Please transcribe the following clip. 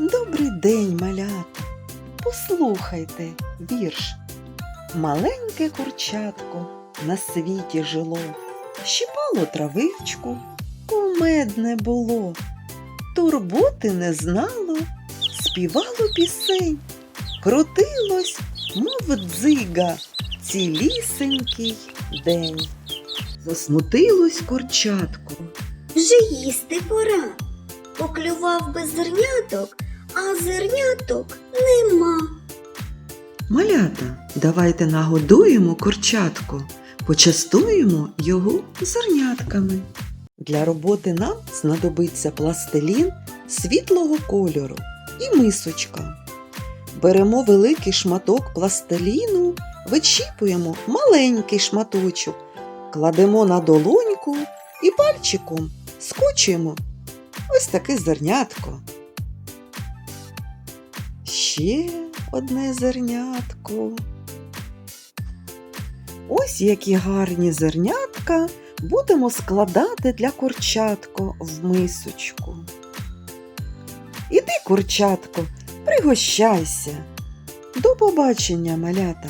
Добрий день, малята. Послухайте вірш. Маленьке курчатко на світі жило, щипало травичку, кумедне було, турботи не знало, співало пісень, крутилось, мов дзига, цілісенький день. Засмутилось курчатко. Вже їсти пора. Поклював би зерняток, а зерняток нема. Малята, давайте нагодуємо курчатку, почастуємо його зернятками. Для роботи нам знадобиться пластилін світлого кольору і мисочка. Беремо великий шматок пластиліну, вичіпуємо маленький шматочок, кладемо на долоньку і пальчиком скочуємо ось таке зернятко. Ще одне зернятко. Ось які гарні зернятка будемо складати для курчатко в мисочку. Іди, курчатко, пригощайся. До побачення, малята!